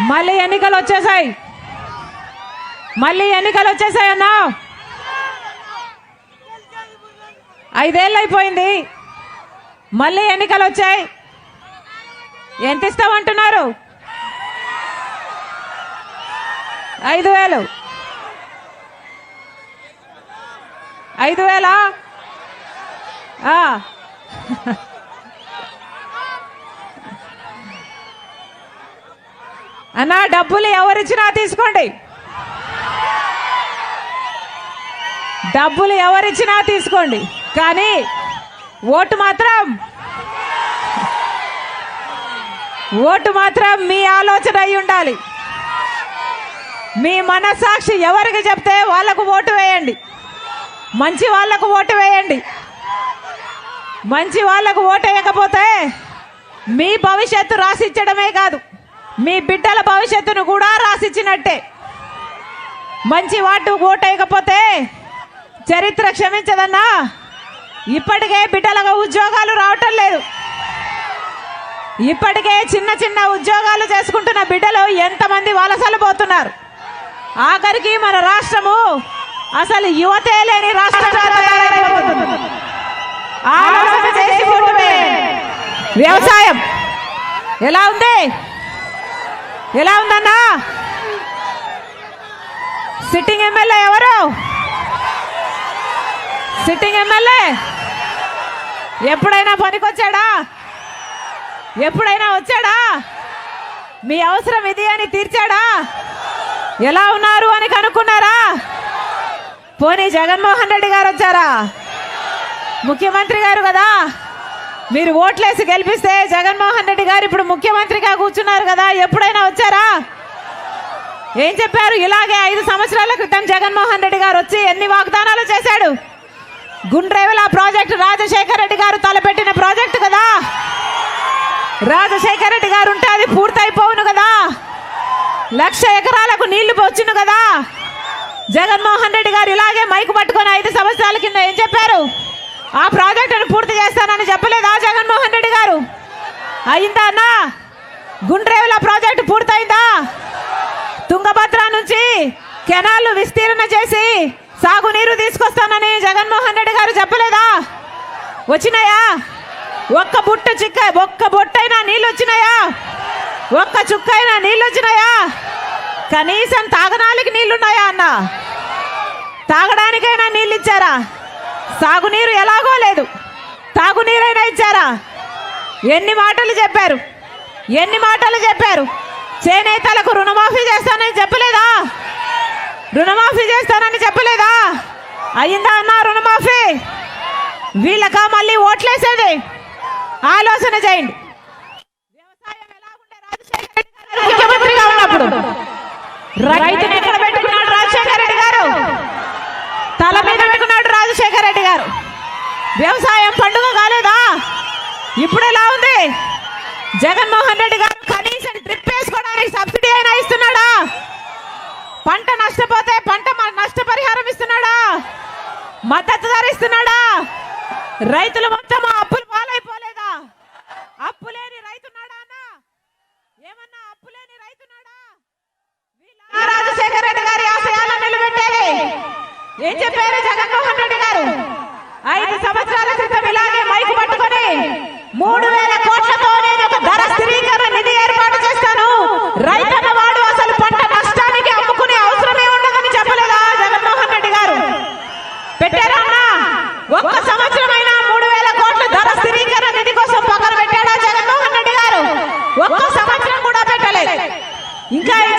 మళ్ళీ ఎన్నికలు వచ్చేసాయి. మళ్ళీ ఎన్నికలు వచ్చేసాయి అన్నా. ఐదేళ్ళు అయిపోయింది. మళ్ళీ ఎన్నికలు వచ్చాయి. ఎంత ఇస్తామంటున్నారు? ఐదు వేలు. ఐదు వేలా? అన్నా డబ్బులు ఎవరిచ్చినా తీసుకోండి. డబ్బులు ఎవరిచ్చినా తీసుకోండి. కానీ ఓటు మాత్రం ఓటు మాత్రం మీ ఆలోచన అయి ఉండాలి. మీ మనసాక్షి ఎవరికి చెప్తే వాళ్ళకు ఓటు వేయండి. మంచి వాళ్ళకు ఓటు వేయండి. మంచి వాళ్ళకు ఓటు వేయకపోతే మీ భవిష్యత్తు రాసిచ్చడమే కాదు. మీ బిడ్డల భవిష్యత్తును కూడా రాసిచ్చినట్టే. మంచి వాటు ఓటేయకపోతే చరిత్ర క్షమించదన్నా. ఇప్పటికే బిడ్డలకు ఉద్యోగాలు రావటం లేదు. ఇప్పటికే చిన్న చిన్న ఉద్యోగాలు చేసుకుంటున్న బిడ్డలు ఎంతమంది వలసలు పోతున్నారు. ఆఖరికి మన రాష్ట్రము అసలు యువతే లేని రాష్ట్రంగా తయారైపోతుంది. ఆలోచన చేసి వ్యవసాయం ఎలా ఉంది? ఎలా ఉందన్నా? సిట్టింగ్ ఎమ్మెల్యే ఎవరు? సిట్టింగ్ ఎమ్మెల్యే ఎప్పుడైనా పనికొచ్చాడా? ఎప్పుడైనా వచ్చాడా? మీ అవసరం ఇది అని తీర్చాడా? ఎలా ఉన్నారు అని కనుక్కున్నారా? పోనీ జగన్మోహన్ రెడ్డి గారు వచ్చారా? ముఖ్యమంత్రి గారు కదా? మీరు ఓట్లేసి గెలిపిస్తే జగన్మోహన్ రెడ్డి గారు ఇప్పుడు ముఖ్యమంత్రిగా కూర్చున్నారు కదా ఎప్పుడైనా వచ్చారా? ఏం చెప్పారు? ఇలాగే ఐదు సంవత్సరాల క్రితం జగన్మోహన్ రెడ్డి గారు వచ్చి ఎన్ని వాగ్దానాలు చేశాడు? గుండ్రేవల ప్రాజెక్టు రాజశేఖర రెడ్డి గారు తలపెట్టిన ప్రాజెక్టు కదా? రాజశేఖర రెడ్డి గారు ఉంటే అది పూర్తయిపోవును కదా? లక్ష ఎకరాలకు నీళ్ళు పోచును కదా? జగన్మోహన్ రెడ్డి గారు ఇలాగే మైకు పట్టుకొని ఐదు సంవత్సరాల కింద ఏం చెప్పారు? ఆ ప్రాజెక్టును పూర్తి చేస్తానని చెప్పలేదా జగన్మోహన్ రెడ్డి గారు? అయిందా అన్నా? గుండ్రేవుల ప్రాజెక్టు పూర్తయిందా? తుంగభద్ర నుంచి కెనాలు విస్తీర్ణ చేసి సాగునీరు తీసుకొస్తానని జగన్మోహన్ రెడ్డి గారు చెప్పలేదా? వచ్చినాయా? ఒక్క బుట్ట చిక్క ఒక్క బొట్టైనా నీళ్ళు వచ్చినాయా ఒక్క చుక్కైనా నీళ్ళు వచ్చినాయా కనీసం తాగడానికి నీళ్ళున్నాయా అన్న? తాగడానికైనా నీళ్ళు ఇచ్చారా సాగునీరు ఎలాగో లేదు. తాగునీరైనా ఇచ్చారా? ఎన్ని మాటలు చెప్పారు? ఎన్ని మాటలు చెప్పారు? చేనేతలకు రుణమాఫీ చేస్తానని చెప్పలేదా? రుణమాఫీ చేస్తానని చెప్పలేదా? అయిందా అన్న రుణమాఫీ? వీళ్ళక మళ్ళీ ఓట్లేసేది? ఆలోచన చేయండి. వ్యవసాయం ఎలా ఉండే ఉన్నప్పుడు రైతుని గారు. వ్యవసాయం పండుగ కాలేదా? ఇప్పుడు ఎలా ఉంది? జగన్మోహన్ రెడ్డి గారు కనీసం ట్రిప్ వేసుకోవడానికి సబ్సిడీ అయినా ఇస్తున్నాడా? పంట నష్టపోతే పంట నష్టపరిహారం ఇస్తున్నాడా? మద్దతు ధర ఇస్తున్నాడా? రైతులు మొత్తం అప్పులు పాలైపోలేదా అప్పు లేని రైతున్నాడా అన్న ఏమన్నా అప్పు లేని రైతున్నాడా వీళ్ళ రాజశేఖర రెడ్డి గారి ఆశయాలను నిలబెట్టేది ఏం చెప్పారు జగన్మోహన్ రెడ్డి గారు? ఐదు సంవత్సరాల క్రితం ఇలాగే మైకు పట్టుకొని మూడు వేల కోట్లతో నేను ఒక ధర స్థిరీకరణ నిధి ఏర్పాటు చేస్తాను. రైతన్న వాడు అసలు పంట నష్టానికి అమ్ముకునే అవసరమే ఉండదని చెప్పలేదా జగన్మోహన్ రెడ్డి గారు? పెట్టారా ఒక్క సంవత్సరమైనా మూడు వేల కోట్ల ధర స్థిరీకరణ నిధి కోసం పక్కన పెట్టాడా జగన్మోహన్ రెడ్డి గారు? ఒక్క సంవత్సరం కూడా పెట్టలేదు. ఇంకా ఏం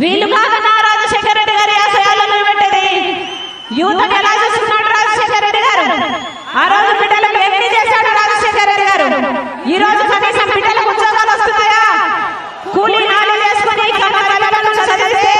వీళ్ళు కాక నా రాజశేఖర రెడ్డి గారి ఆశయాలు నిలబెట్టేది యువతకు ఎలా చూస్తున్నాడు రాజశేఖర రెడ్డి గారు. ఆ రోజు బిడ్డలకు ఎన్ని చేశాడు రాజశేఖర రెడ్డి గారు? ఈ రోజు కనీసం బిడ్డలకు ఉద్యోగాలు వస్తున్నాయా? కూలీ నాలు చేసుకుని చదివితే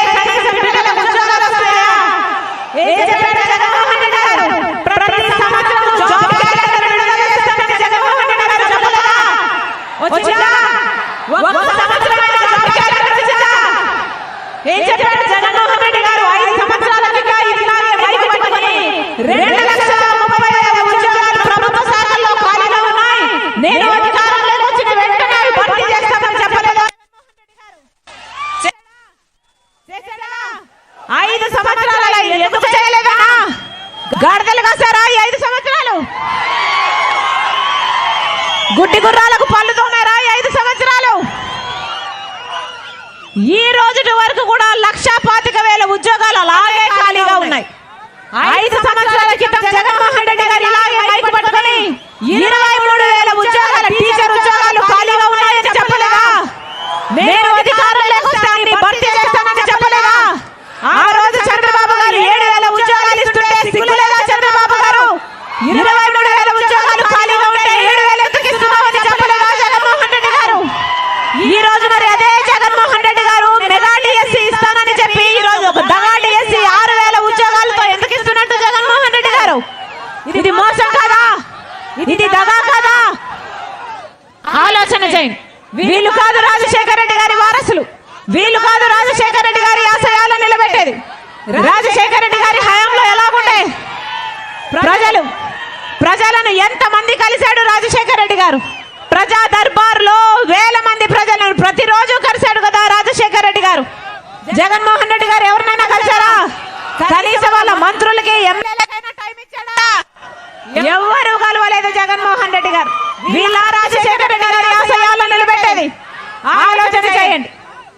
అలాగే ఖాళీగా ఉన్నాయి. ఐదు సంవత్సరాల క్రితం జగన్మోహన్ రెడ్డి గారు ఇలాగే మైకు పట్టుకొని ఇరవై మూడు వేల ఉద్యోగాల టీచర్ ఉద్యోగాలు ఖాళీగా ఉన్నాయని చెప్పలేదా? నేను అధికారంలోకి వస్తే అన్ని భర్తీ చేస్తానని చెప్పలేదా? ఆ రోజు చంద్రబాబు గారు ఏడు వేల ఉద్యోగాలు ఇస్తుంటే సిగ్గులేదా చంద్రబాబు గారు ఇరవై మూడు వేల ఉద్యోగాలు ఖాళీగా ఉంటే ఏడు వేలు ఎందుకు ఇస్తున్నామని చెప్పలేదా జగన్మోహన్ రెడ్డి గారు ఈ రోజు మరి అదే జగన్మోహన్ రెడ్డి గారు మెగా డిఎస్సి ఇస్తానని చెప్పి ఈ రోజు ఒక దగా డిఎస్సి ఆరు వేల ఉద్యోగాలతో ఎందుకు ఇస్తున్నట్టు జగన్మోహన్ రెడ్డి గారు ఇది మోసం కాదా ఇది దగా కాదా ఆలోచన చేయండి వీళ్ళు కాదు రాజశేఖర రెడ్డి గారి వారసులు వీళ్ళు కాదు రాజశేఖర రెడ్డి గారి ఆశయాలను నిలబెట్టేది రాజశేఖర రెడ్డి గారి హయాంలో ఎలాగుండే ప్రజలు ప్రజలను ఎంత మంది కలిశాడు రాజశేఖర రెడ్డి గారు ప్రజా దర్బార్లో వేల మంది ప్రజలను ప్రతిరోజు కలిశాడు కదా రాజశేఖర రెడ్డి గారు జగన్మోహన్ రెడ్డి గారు ఎవరినైనా కలిశారా కనీసం వాళ్ళ మంత్రులకి ఎమ్మెల్యేలకైనా టైం ఇచ్చాడా ఎవ్వరూ కలవలేదు జగన్మోహన్ రెడ్డి గారు వీళ్ళ రాజశేఖర రెడ్డి గారి ఆశయాలను నిలబెట్టేది ఆలోచన చేయండి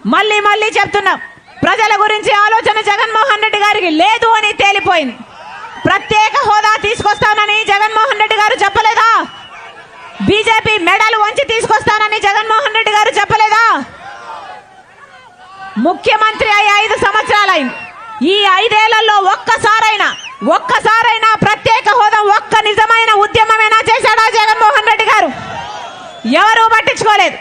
మళ్ళీ మళ్ళీ చెప్తున్నాం ప్రజల గురించి ఆలోచన జగన్మోహన్ రెడ్డి గారికి లేదు అని తేలిపోయింది ప్రత్యేక హోదా తీసుకొస్తానని జగన్మోహన్ రెడ్డి గారు చెప్పలేదా బీజేపీ మెడలు వంచి తీసుకొస్తానని జగన్మోహన్ రెడ్డి గారు చెప్పలేదా ముఖ్యమంత్రి అయ్యి ఐదు సంవత్సరాలైంది ఈ ఐదేళ్ళలో ఒక్కసారైనా ప్రత్యేక హోదా ఒక్క నిజమైన ఉద్యమమైనా చేశాడా జగన్మోహన్ రెడ్డి గారు? ఎవరు పట్టించుకోలేదు.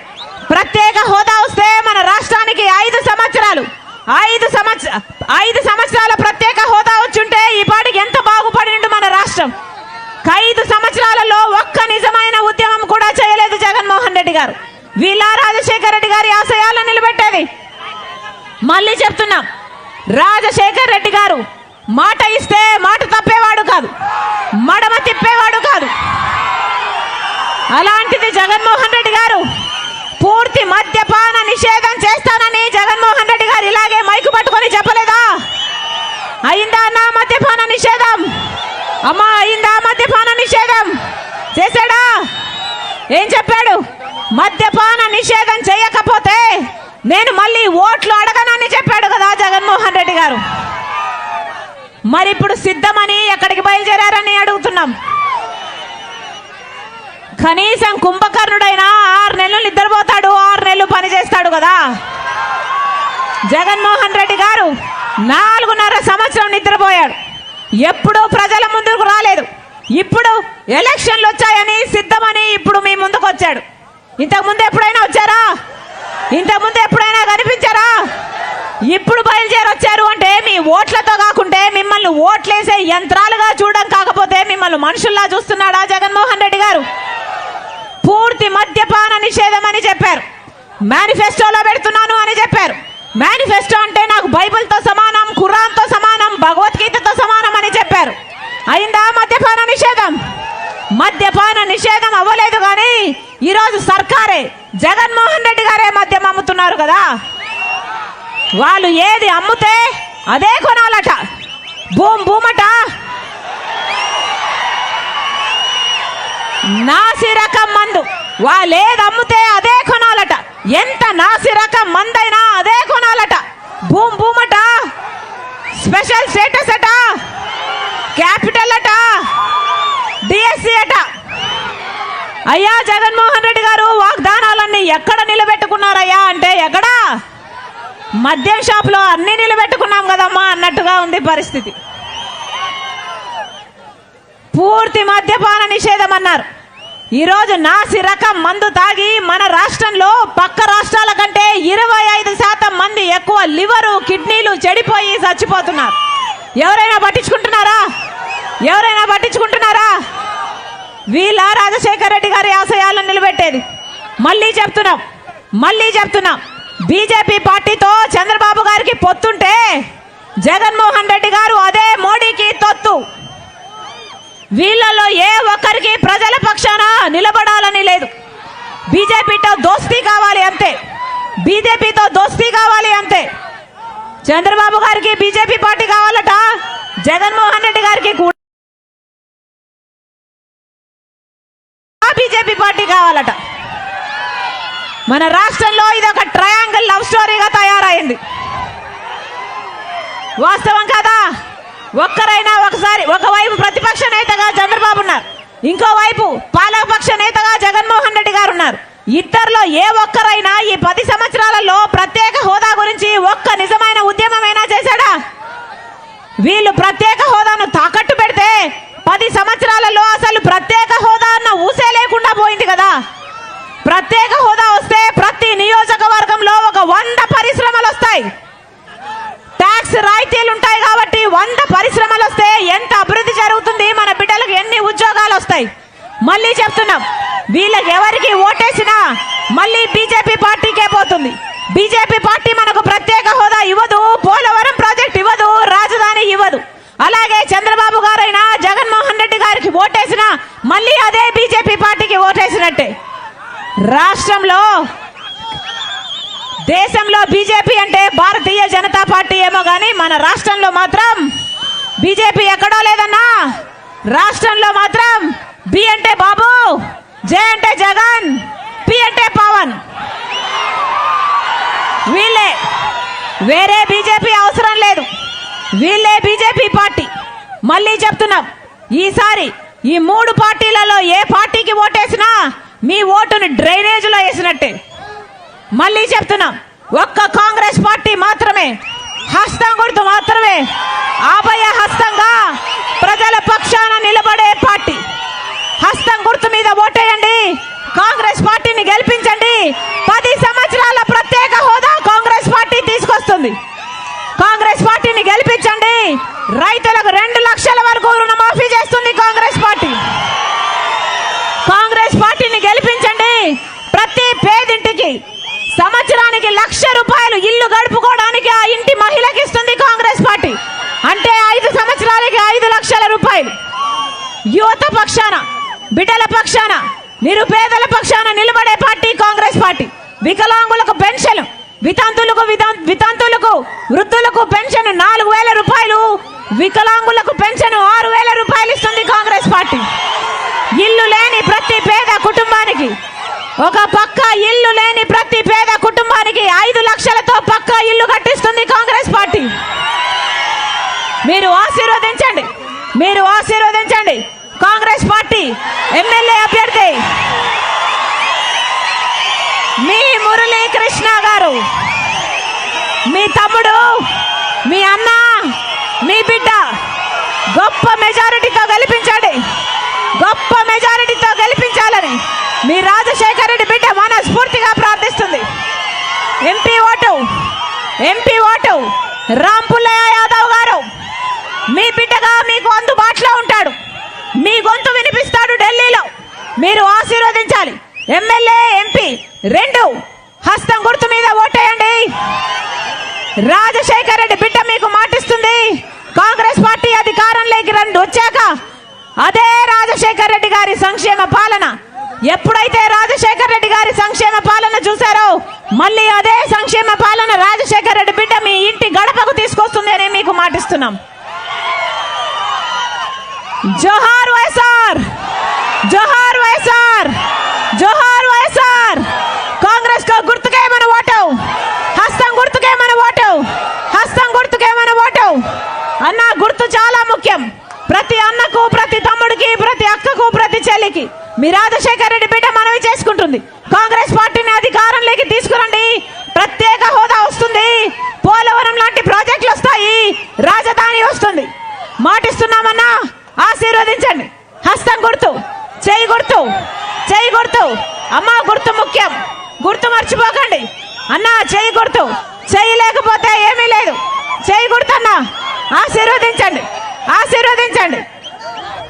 ప్రత్యేక హోదా వస్తే మన రాష్ట్రానికి ఐదు సంవత్సరాలు ఐదు సంవత్సర ఐదు సంవత్సరాల ప్రత్యేక హోదా వచ్చుంటే ఈ పాటికి ఎంత బాగుపడి మన రాష్ట్రం? ఐదు సంవత్సరాలలో ఒక్క నిజమైన ఉద్యమం కూడా చేయలేదు జగన్మోహన్ రెడ్డి గారు. వీళ్ళ రాజశేఖర రెడ్డి గారి ఆశయాలను నిలబెట్టేది. మళ్ళీ చెప్తున్నాం రాజశేఖర్ రెడ్డి గారు మాట ఇస్తే మాట తప్పేవాడు కాదు. మడమ తిప్పేవాడు కాదు. అలాంటిది జగన్మోహన్ రెడ్డి గారు పూర్తి మద్యపాన నిషేధం చేస్తానని జగన్మోహన్ రెడ్డి గారు ఇలాగే మైకు పట్టుకొని చెప్పలేదా? అయిందా నా మద్యపాన నిషేధం? అమ్మా అయిందా మద్యపాన నిషేధం? చేశాడా? ఏం చెప్పాడు? మద్యపాన నిషేధం చేయకపోతే నేను మళ్ళీ ఓట్లు అడగనని చెప్పాడు కదా జగన్మోహన్ రెడ్డి గారు. మరి ఇప్పుడు సిద్ధమని ఎక్కడికి బయలుదేరారని అడుగుతున్నాం. కనీసం కుంభకర్ణుడైనా ఆరు నెలలు నిద్రపోతాడు ఆరు నెలలు పని చేస్తాడు కదా. జగన్మోహన్ రెడ్డి గారు నాలుగున్నర సంవత్సరం నిద్రపోయాడు. ఎప్పుడూ ప్రజల ముందుకు రాలేదు. ఇప్పుడు ఎలక్షన్లు వచ్చాయని సిద్ధమని ఇప్పుడు మీ ముందుకు వచ్చాడు. ఇంతకు ముందు ఎప్పుడైనా వచ్చారా? ఇంతకుముందు ఎప్పుడైనా కనిపించారా? ఇప్పుడు బయలుదేరి వచ్చారు అంటే మీ ఓట్లతో కాకుంటే మిమ్మల్ని ఓట్లేసే యంత్రాలుగా చూడడం కాకపోతే మిమ్మల్ని మనుషుల్లా చూస్తున్నాడా జగన్మోహన్ రెడ్డి గారు? పూర్తి మద్యపాన నిషేధం అని చెప్పారు. మేనిఫెస్టోలో పెడుతున్నాను అని చెప్పారు. మేనిఫెస్టో అంటే నాకు బైబిల్తో సమానం కురాన్తో సమానం భగవద్గీతతో సమానం అని చెప్పారు. అయిందా మద్యపాన నిషేధం? మద్యపాన నిషేధం అవ్వలేదు కానీ ఈరోజు సర్కారే జగన్మోహన్ రెడ్డి గారే మద్యం అమ్ముతున్నారు కదా. వాళ్ళు ఏది అమ్ముతే అదే కొనాలట. భూమ్ భూమట. నాసిరకం మందు. వాళ్ళు ఏది అమ్ముతే అదే కొనాలట. ఎంత నాసిరకం మందైనా అదే కొనాలట. భూమ్ భూమట. స్పెషల్ స్టేటస్ అట. క్యాపిటల్ అట. డిఎస్సి అట. అయ్యా జగన్మోహన్ రెడ్డి గారు వాగ్దానాలన్నీ ఎక్కడ నిలబెట్టుకున్నారయ్యా అంటే ఎక్కడా? మద్యం షాప్లో అన్ని నిలబెట్టుకున్నాం కదమ్మా అన్నట్టుగా ఉంది పరిస్థితి. పూర్తి మద్యపాన నిషేధం అన్నారు. ఈరోజు నాసి రకం మందు తాగి మన రాష్ట్రంలో పక్క రాష్ట్రాల కంటే ఇరవై ఐదు శాతం మంది ఎక్కువ లివరు కిడ్నీలు చెడిపోయి చచ్చిపోతున్నారు. ఎవరైనా పట్టించుకుంటున్నారా? ఎవరైనా పట్టించుకుంటున్నారా? వీళ్ళ రాజశేఖర రెడ్డి గారి ఆశయాలను నిలబెట్టేది. మళ్ళీ చెప్తున్నాం. మళ్ళీ చెప్తున్నాం. బీజేపీ పార్టీతో చంద్రబాబు గారికి పొత్తుంటే జగన్మోహన్ రెడ్డి గారు అదే మోడీకి తొత్తు. వీళ్ళలో ఏ ఒక్కరికి ప్రజల పక్షాన నిలబడాలని లేదు. బీజేపీతో దోస్తీ కావాలి అంతే. బీజేపీతో దోస్తీ కావాలి అంతే. చంద్రబాబు గారికి బీజేపీ పార్టీ కావాలట. జగన్మోహన్ రెడ్డి గారికి కూడా బీజేపీ పార్టీ కావాలట. మన రాష్ట్రంలో ఇది ఒక ట్రయాంగిల్ లవ్ స్టోరీగా తయారైంది. వాస్తవం కదా? ఒక్కరైనా ఒకసారి ఒకవైపు ప్రతిపక్ష నేతగా చంద్రబాబు ఉన్నారు. ఇంకోవైపు పాలకపక్ష నేతగా జగన్మోహన్ రెడ్డి గారు ఉన్నారు. ఇద్దరిలో ఏ ఒక్కరైనా ఈ పది సంవత్సరాలలో ప్రత్యేక హోదా గురించి ఒక్క నిజమైన ఉద్యమమైనా చేశాడా? వీళ్ళు ప్రత్యేక హోదాను తాకట్టు పెడితే పది సంవత్సరాలలో అసలు ప్రత్యేక హోదా అన్న ఊసే లేకుండా పోయింది కదా. ప్రత్యేక హోదా వస్తే ప్రతి నియోజకవర్గంలో ఒక వంద పరిశ్రమలు వస్తాయి. ట్యాక్స్ రాయితీలు ఉంటాయి కాబట్టి వంద పరిశ్రమలు వస్తే ఎంత అభివృద్ధి జరుగుతుంది? మన బిడ్డలకు ఎన్ని ఉద్యోగాలు వస్తాయి? మళ్ళీ చెప్తున్నాం. వీళ్ళకి ఎవరికి ఓటేసినా మళ్ళీ బీజేపీ పార్టీకే పోతుంది. బీజేపీ పార్టీ మనకు ప్రత్యేక హోదా ఇవ్వదు పోలవరం ప్రాజెక్ట్ ఇవ్వదు రాజధాని ఇవ్వదు. అలాగే చంద్రబాబు గారైనా జగన్మోహన్ రెడ్డి గారికి ఓటేసినా మళ్ళీ అదే బీజేపీ పార్టీకి ఓటేసినట్టే. రాష్ట్రంలో దేశంలో బీజేపీ అంటే భారతీయ జనతా పార్టీ ఏమో కానీ మన రాష్ట్రంలో మాత్రం బీజేపీ ఎక్కడో లేదన్నా. రాష్ట్రంలో మాత్రం బి అంటే బాబు జే అంటే జగన్ పి అంటే పవన్. వీళ్ళే. వేరే బీజేపీ అవసరం లేదు. వీళ్ళే బీజేపీ పార్టీ. మళ్ళీ చెప్తున్నాం ఈసారి ఈ మూడు పార్టీలలో ఏ పార్టీకి ఓటేసినా మీ ఓటుని డ్రైనేజీలో వేసినట్టే. మళ్ళీ చెప్తున్నాం ఒక్క కాంగ్రెస్ పార్టీ మాత్రమే హస్తం గుర్తు మాత్రమే ఆపయ హస్తంగా ప్రజల పక్షాన నిలబడే పార్టీ. హస్తం గుర్తు మీద ఓటేయండి కాంగ్రెస్ పార్టీని గెలిపించండి. పది సంవత్సరాల ప్రత్యేక హోదా కాంగ్రెస్ పార్టీ తీసుకొస్తుంది. కాంగ్రెస్ పార్టీని గెలిపించండి. రైతులకు రెండు లక్షల వరకు రుణమాఫీ చేస్తుంది కాంగ్రెస్ పార్టీని గెలిపించండి ప్రతి పేదింటికి సంవత్సరానికి లక్ష రూపాయలు ఇల్లు గడుపుకోవడానికి ఆ ఇంటి మహిళకి ఇస్తుంది కాంగ్రెస్ పార్టీ. అంటే ఐదు సంవత్సరాలకి ఐదు లక్షల రూపాయలు. యువత పక్షాన బిడ్డల పక్షాన నిరుపేదల పక్షాన నిలబడే పార్టీ కాంగ్రెస్ పార్టీ. వికలాంగులకు పెన్షన్ వితంతులకు వితం- వితంతులకు వృద్ధులకు పెన్షన్ నాలుగు వేల రూపాయలు వికలాంగులకు పెన్షన్ ఆరు వేల రూపాయలు ఇస్తుంది కాంగ్రెస్ పార్టీ. ఇల్లు లేని ప్రతి పేద కుటుంబానికి ఒక పక్క ఇల్లు లేని ప్రతి పేద కుటుంబానికి ఐదు లక్షలతో పక్క ఇల్లు కట్టిస్తుంది కాంగ్రెస్ పార్టీ. మీరు ఆశీర్వదించండి. మీరు ఆశీర్వదించండి. కాంగ్రెస్ పార్టీ ఎమ్మెల్యే అభ్యర్థి మీ మురళీకృష్ణ గారు మీ తమ్ముడు మీ అన్న మీ బిడ్డ గొప్ప మెజారిటీతో గెలిపించండి. గొప్ప మెజారిటీతో గెలిపించాలని మీ రాజశేఖర రెడ్డి బిడ్డ మనస్ఫూర్తిగా ప్రార్థిస్తుంది. MP vote MP vote Rampullaiah Yadav గారు. మీ బిడ్డగా మీకు అందుబాటులో ఉంటాడు. మీ గొంతు వినిపిస్తాడు ఢిల్లీలో. మీరు ఆశీర్వదించాలి. ఎమ్మెల్యే ఎంపీ రెండు హస్తం గుర్తు మీద ఓటేయండి. రాజశేఖర రెడ్డి బిడ్డ మీకు మాటిస్తుంది. కాంగ్రెస్ పార్టీ అధికారంలోకి రండి. వచ్చాక అదే రాజశేఖర రెడ్డి గారి సంక్షేమ పాలన. ఎప్పుడైతే రాజశేఖర రెడ్డి గారి సంక్షేమ పాలన చూసారో మళ్ళీ అదే సంక్షేమ పాలన రాజశేఖర రెడ్డి బిడ్డ మీ ఇంటి గడపకు తీసుకొస్తుంది అని మీకు మాటిస్తున్నాం. జోహార్ వైఎస్ఆర్! జోహార్ వైఎస్ఆర్! జోహార్ వైఎస్ఆర్! కాంగ్రెస్కు గుర్తుకే మన ఓటు హస్తం గుర్తుకే మన ఓటు హస్తం గుర్తుకే మన ఓటు అన్న గుర్తు చాలా ముఖ్యం. ప్రతి అన్నకు ప్రతి తమ్ముడికి ప్రతి అక్కకు ప్రతి చెల్లికి రాజశేఖర రెడ్డి బిడ్డ మనవి చేసుకుంటుంది. కాంగ్రెస్ పార్టీని అధికారంలోకి తీసుకురండి. ప్రత్యేక హోదా వస్తుంది. పోలవరం లాంటి ప్రాజెక్టులు వస్తాయి. రాజధాని వస్తుంది. మాటిస్తున్నామన్నా ఆశీర్వదించండి. హస్తం గుర్తు చేయి గుర్తు చేయి గుర్తు. అమ్మ గుర్తు ముఖ్యం. గుర్తు మర్చిపోకండి. అన్నా చేయి గుర్తు. చేయి లేకపోతే ఏమీ లేదు. చేయి గుర్తు అన్నా ఆశీర్వదించండి. ఆశీర్వదించండి.